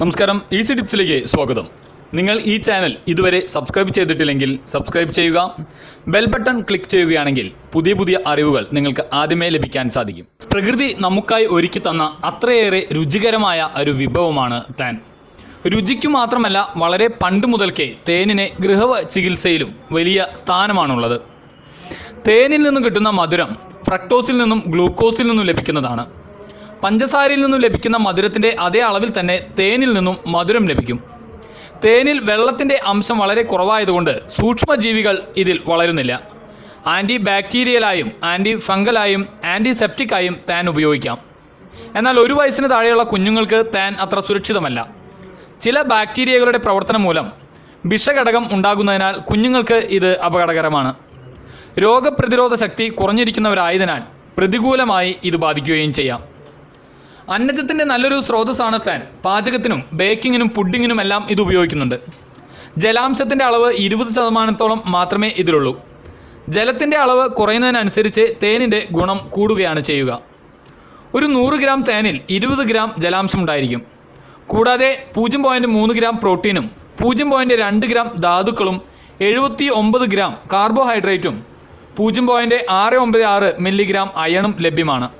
നമസ്കാരം ഈസി ടിപ്സിലേക്ക് സ്വാഗതം. നിങ്ങൾ ഈ ചാനൽ ഇതുവരെ സബ്സ്ക്രൈബ് ചെയ്തിട്ടില്ലെങ്കിൽ സബ്സ്ക്രൈബ് ചെയ്യുക ബെൽ ബട്ടൺ ക്ലിക്ക് ചെയ്യുകയാണെങ്കിൽ പുതിയ പുതിയ അറിവുകൾ നിങ്ങൾക്ക് ആദ്യമേ ലഭിക്കാൻ സാധിക്കും. പ്രകൃതി നമുക്കായി ഒരുക്കി തന്ന അത്രയേറെ രുചികരമായ ഒരു വിഭവമാണ് താൻ. രുചിക്കു മാത്രമല്ല വളരെ പണ്ട് മുതൽക്കേ തേനിനെ ഗൃഹ ചികിത്സയിലും വലിയ സ്ഥാനമാണുള്ളത്. തേനിൽ നിന്നും കിട്ടുന്ന മധുരം ഫ്രക്ടോസിൽ നിന്നും ഗ്ലൂക്കോസിൽ നിന്നും ലഭിക്കുന്നതാണ്. പഞ്ചസാരയിൽ നിന്നും ലഭിക്കുന്ന മധുരത്തിന്റെ അതേ അളവിൽ തന്നെ തേനിൽ നിന്നും മധുരം ലഭിക്കും. തേനിൽ വെള്ളത്തിന്റെ അംശം വളരെ കുറവായതുകൊണ്ട് സൂക്ഷ്മജീവികൾ ഇതിൽ വളരുന്നില്ല. ആന്റി ബാക്ടീരിയലായും ആന്റി ഫംഗലായും ആന്റിസെപ്റ്റിക്കായും താൻ ഉപയോഗിക്കാം. എന്നാൽ ഒരു വയസ്സിന് താഴെയുള്ള കുഞ്ഞുങ്ങൾക്ക് താൻ അത്ര സുരക്ഷിതമല്ല. ചില ബാക്ടീരിയകളുടെ പ്രവർത്തനം മൂലം വിഷഘടകം ഉണ്ടാകുന്നതിനാൽ കുഞ്ഞുങ്ങൾക്ക് ഇത് അപകടകരമാണ്. രോഗപ്രതിരോധ ശക്തി കുറഞ്ഞിരിക്കുന്നവരായതിനാൽ പ്രതികൂലമായി ഇത് ബാധിക്കുകയും ചെയ്യാം. അന്നജത്തിന്റെ നല്ലൊരു സ്രോതസ്സാണ് താൻ. പാചകത്തിനും ബേക്കിങ്ങിനും പുഡിങ്ങിനും എല്ലാം ഇത് ഉപയോഗിക്കുന്നുണ്ട്. ജലാംശത്തിന്റെ അളവ് ഇരുപത് ശതമാനത്തോളം മാത്രമേ ഇതിലുള്ളൂ. ജലത്തിന്റെ അളവ് കുറയുന്നതിനനുസരിച്ച് തേനിന്റെ ഗുണം കൂടുകയാണ് ചെയ്യുക. ഒരു നൂറ് ഗ്രാം തേനിൽ ഇരുപത് ഗ്രാം ജലാംശം ഉണ്ടായിരിക്കും. കൂടാതെ പൂജ്യം പോയിന്റ് മൂന്ന് ഗ്രാം പ്രോട്ടീനും പൂജ്യം പോയിന്റ് രണ്ട് ഗ്രാം ധാതുക്കളും എഴുപത്തി ഒമ്പത് ഗ്രാം കാർബോഹൈഡ്രേറ്റും പൂജ്യം പോയിന്റ് ആറ് ഒമ്പത് ആറ് മില്ലിഗ്രാം അയണും ലഭ്യമാണ്.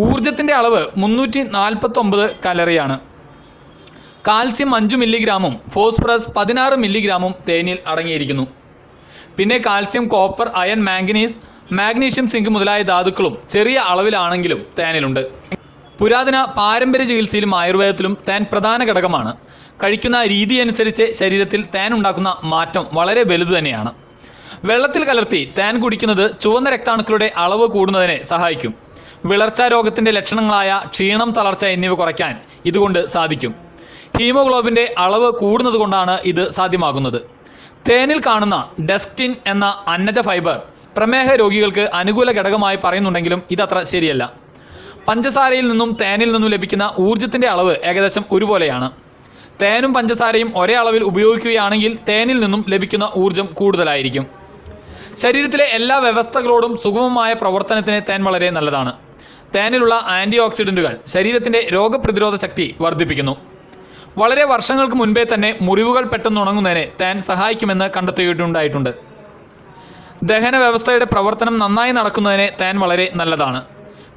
ഊർജത്തിന്റെ അളവ് മുന്നൂറ്റി നാൽപ്പത്തൊമ്പത് കലറിയാണ്. കാൽസ്യം അഞ്ച് മില്ലിഗ്രാമും ഫോസ്ഫറസ് പതിനാറ് മില്ലിഗ്രാമും തേനിൽ അടങ്ങിയിരിക്കുന്നു. പിന്നെ calcium copper iron manganese magnesium zinc മുതലായ ധാതുക്കളും ചെറിയ അളവിലാണെങ്കിലും തേനിലുണ്ട്. പുരാതന പാരമ്പര്യ ചികിത്സയിലും ആയുർവേദത്തിലും തേൻ പ്രധാന ഘടകമാണ്. കഴിക്കുന്ന രീതി അനുസരിച്ച് ശരീരത്തിൽ തേൻ ഉണ്ടാക്കുന്ന മാറ്റം വളരെ വലുത് തന്നെയാണ്. വെള്ളത്തിൽ കലർത്തി തേൻ കുടിക്കുന്നത് ചുവന്ന രക്താണുക്കളുടെ അളവ് കൂടുന്നതിനെ സഹായിക്കും. വിളർച്ചാ രോഗത്തിന്റെ ലക്ഷണങ്ങളായ ക്ഷീണം തളർച്ച എന്നിവ കുറയ്ക്കാൻ ഇതുകൊണ്ട് സാധിക്കും. ഹീമോഗ്ലോബിന്റെ അളവ് കൂടുന്നത് കൊണ്ടാണ് ഇത് സാധ്യമാകുന്നത്. തേനിൽ കാണുന്ന ഡെസ്റ്റിൻ എന്ന അന്നജ ഫൈബർ പ്രമേഹ രോഗികൾക്ക് അനുകൂല ഘടകമായി പറയുന്നുണ്ടെങ്കിലും ഇതത്ര ശരിയല്ല. പഞ്ചസാരയിൽ നിന്നും തേനിൽ നിന്നും ലഭിക്കുന്ന ഊർജത്തിന്റെ അളവ് ഏകദേശം ഒരുപോലെയാണ്. തേനും പഞ്ചസാരയും ഒരേ അളവിൽ ഉപയോഗിക്കുകയാണെങ്കിൽ തേനിൽ നിന്നും ലഭിക്കുന്ന ഊർജം കൂടുതലായിരിക്കും. ശരീരത്തിലെ എല്ലാ വ്യവസ്ഥകളോടും സുഗമമായ പ്രവർത്തനത്തിന് തേൻ വളരെ നല്ലതാണ്. തേനിലുള്ള ആന്റി ഓക്സിഡന്റുകൾ ശരീരത്തിന്റെ രോഗപ്രതിരോധ ശക്തി വർദ്ധിപ്പിക്കുന്നു. വളരെ വർഷങ്ങൾക്ക് മുൻപേ തന്നെ മുറിവുകൾ പെട്ടെന്ന് ഉണങ്ങുന്നതിന് താൻ സഹായിക്കുമെന്ന് കണ്ടെത്തിയിട്ടുണ്ടായിട്ടുണ്ട്. ദഹന വ്യവസ്ഥയുടെ പ്രവർത്തനം നന്നായി നടക്കുന്നതിന് താൻ വളരെ നല്ലതാണ്.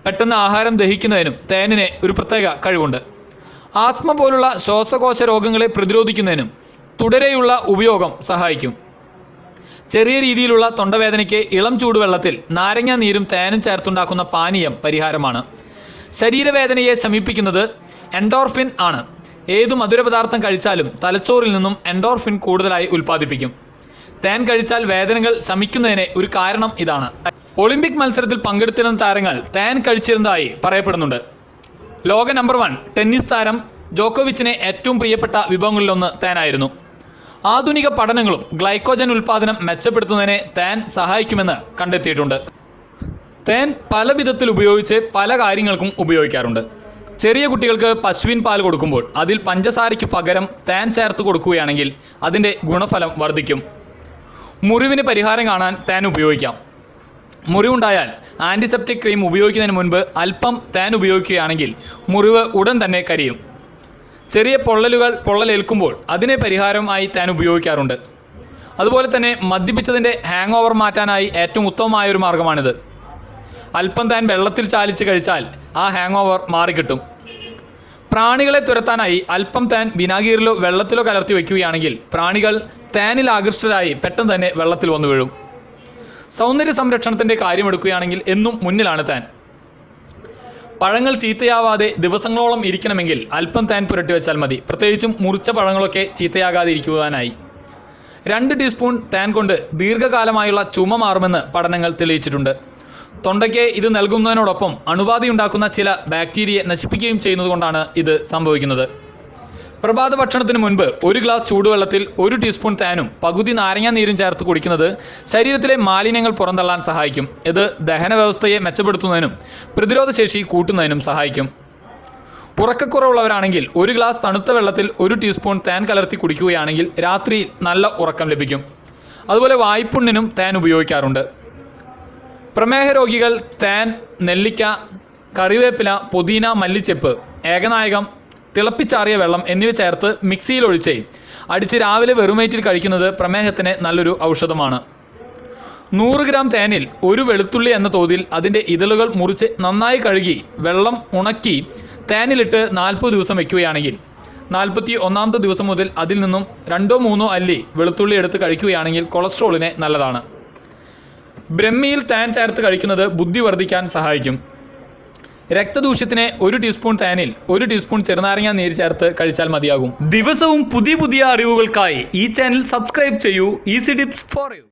പെട്ടെന്ന് ആഹാരം ദഹിക്കുന്നതിനും തേനിന് ഒരു പ്രത്യേക കഴിവുണ്ട്. ആസ്മ പോലുള്ള ശ്വാസകോശ രോഗങ്ങളെ പ്രതിരോധിക്കുന്നതിനും തുടരെയുള്ള ഉപയോഗം സഹായിക്കും. ചെറിയ രീതിയിലുള്ള തൊണ്ടവേദനയ്ക്ക് ഇളം ചൂടുവെള്ളത്തിൽ നാരങ്ങ നീരും തേനും ചേർത്തുണ്ടാക്കുന്ന പാനീയം പരിഹാരമാണ്. ശരീരവേദനയെ ശമിപ്പിക്കുന്നത് എൻഡോർഫിൻ ആണ്. ഏതു മധുരപദാർത്ഥം കഴിച്ചാലും തലച്ചോറിൽ നിന്നും എൻഡോർഫിൻ കൂടുതലായി ഉൽപ്പാദിപ്പിക്കും. തേൻ കഴിച്ചാൽ വേദനകൾ ശമിക്കുന്നതിന് ഒരു കാരണം ഇതാണ്. ഒളിമ്പിക് മത്സരത്തിൽ പങ്കെടുത്തിരുന്ന താരങ്ങൾ തേൻ കഴിച്ചിരുന്നതായി പറയപ്പെടുന്നുണ്ട്. ലോക നമ്പർ വൺ ടെന്നീസ് താരം ജോക്കോവിച്ചിനെ ഏറ്റവും പ്രിയപ്പെട്ട വിഭവങ്ങളിലൊന്ന് തേനായിരുന്നു. ആധുനിക പഠനങ്ങളും ഗ്ലൈക്കോജൻ ഉൽപ്പാദനം മെച്ചപ്പെടുത്തുന്നതിനെ താൻ സഹായിക്കുമെന്ന് കണ്ടെത്തിയിട്ടുണ്ട്. തേൻ പല വിധത്തിൽ ഉപയോഗിച്ച് പല കാര്യങ്ങൾക്കും ഉപയോഗിക്കാറുണ്ട്. ചെറിയ കുട്ടികൾക്ക് പശുവിൻ പാൽ കൊടുക്കുമ്പോൾ അതിൽ പഞ്ചസാരയ്ക്ക് പകരം തേൻ ചേർത്ത് കൊടുക്കുകയാണെങ്കിൽ അതിന്റെ ഗുണഫലം വർദ്ധിക്കും. മുറിവിന് പരിഹാരം കാണാൻ തേൻ ഉപയോഗിക്കാം. മുറിവുണ്ടായാൽ ആന്റിസെപ്റ്റിക് ക്രീം ഉപയോഗിക്കുന്നതിന് മുൻപ് അല്പം തേൻ ഉപയോഗിക്കുകയാണെങ്കിൽ മുറിവ് ഉടൻ തന്നെ കരിയും. ചെറിയ പൊള്ളലുകൾ പൊള്ളലേൽക്കുമ്പോൾ അതിനെ പരിഹാരമായി താൻ ഉപയോഗിക്കാറുണ്ട്. അതുപോലെ തന്നെ മദ്യപിച്ചതിന്റെ ഹാങ് ഓവർ മാറ്റാനായി ഏറ്റവും ഉത്തമമായ ഒരു മാർഗമാണിത്. അല്പം താൻ വെള്ളത്തിൽ ചാലിച്ച് കഴിച്ചാൽ ആ ഹാങ് ഓവർ മാറിക്കിട്ടും. പ്രാണികളെ തുരത്താനായി അല്പം താൻ വിനാഗീറിലോ വെള്ളത്തിലോ കലർത്തി വയ്ക്കുകയാണെങ്കിൽ പ്രാണികൾ താനിൽ ആകൃഷ്ടരായി പെട്ടെന്ന് തന്നെ വെള്ളത്തിൽ വന്നു വീഴും. സൗന്ദര്യ സംരക്ഷണത്തിന്റെ കാര്യമെടുക്കുകയാണെങ്കിൽ എന്നും മുന്നിലാണ് താൻ. പഴങ്ങൾ ചീത്തയാവാതെ ദിവസങ്ങളോളം ഇരിക്കണമെങ്കിൽ അല്പം താൻ പുരട്ടി വെച്ചാൽ മതി. പ്രത്യേകിച്ചും മുറിച്ച പഴങ്ങളൊക്കെ ചീത്തയാകാതെ ഇരിക്കുവാനായി രണ്ട് ടീസ്പൂൺ താൻ കൊണ്ട് ദീർഘകാലമായുള്ള ചുമ മാറുമെന്ന് പഠനങ്ങൾ തെളിയിച്ചിട്ടുണ്ട്. തൊണ്ടയ്ക്ക് ഇത് നൽകുന്നതിനോടൊപ്പം അണുബാധയുണ്ടാക്കുന്ന ചില ബാക്ടീരിയയെ നശിപ്പിക്കുകയും ചെയ്യുന്നതുകൊണ്ടാണ് ഇത് സംഭവിക്കുന്നത്. പ്രഭാത ഭക്ഷണത്തിന് മുൻപ് ഒരു ഗ്ലാസ് ചൂടുവെള്ളത്തിൽ ഒരു ടീസ്പൂൺ തേനും പകുതി നാരങ്ങാ നീരും ചേർത്ത് കുടിക്കുന്നത് ശരീരത്തിലെ മാലിന്യങ്ങൾ പുറന്തള്ളാൻ സഹായിക്കും. ഇത് ദഹന വ്യവസ്ഥയെ മെച്ചപ്പെടുത്തുന്നതിനും പ്രതിരോധശേഷി കൂട്ടുന്നതിനും സഹായിക്കും. ഉറക്കക്കുറവുള്ളവരാണെങ്കിൽ ഒരു ഗ്ലാസ് തണുത്ത വെള്ളത്തിൽ ഒരു ടീസ്പൂൺ തേൻ കലർത്തി കുടിക്കുകയാണെങ്കിൽ രാത്രി നല്ല ഉറക്കം ലഭിക്കും. അതുപോലെ വായ്പുണ്ണിനും തേൻ ഉപയോഗിക്കാറുണ്ട്. പ്രമേഹ രോഗികൾ തേൻ നെല്ലിക്ക കറിവേപ്പില പുതിന മല്ലിച്ചെപ്പ് ഏകനായകം തിളപ്പിച്ചാറിയ വെള്ളം എന്നിവ ചേർത്ത് മിക്സിയിൽ ഒഴിച്ച് അടിച്ച് രാവിലെ വെറുമേറ്റിൽ കഴിക്കുന്നത് പ്രമേഹത്തിന് നല്ലൊരു ഔഷധമാണ്. നൂറ് ഗ്രാം തേനിൽ ഒരു വെളുത്തുള്ളി എന്ന തോതിൽ അതിന്റെ ഇതളുകൾ മുറിച്ച് നന്നായി കഴുകി വെള്ളം ഉണക്കി തേനിലിട്ട് നാൽപ്പത് ദിവസം വയ്ക്കുകയാണെങ്കിൽ നാൽപ്പത്തി ഒന്നാമത്തെ ദിവസം മുതൽ അതിൽ നിന്നും രണ്ടോ മൂന്നോ അല്ലി വെളുത്തുള്ളി എടുത്ത് കഴിക്കുകയാണെങ്കിൽ കൊളസ്ട്രോളിനെ നല്ലതാണ്. ബ്രഹ്മിയിൽ തേൻ ചേർത്ത് കഴിക്കുന്നത് ബുദ്ധി വർദ്ധിക്കാൻ സഹായിക്കും. രക്തദൂഷ്യത്തിന് ഒരു ടീസ്പൂൺ തേനിൽ ഒരു ടീസ്പൂൺ ചെറുനാരങ്ങ നീര് ചേർത്ത് കഴിച്ചാൽ മതിയാകും. ദിവസവും പുതിയ പുതിയ അറിവുകൾക്കായി ഈ ചാനൽ സബ്സ്ക്രൈബ് ചെയ്യൂ. Easy tips for you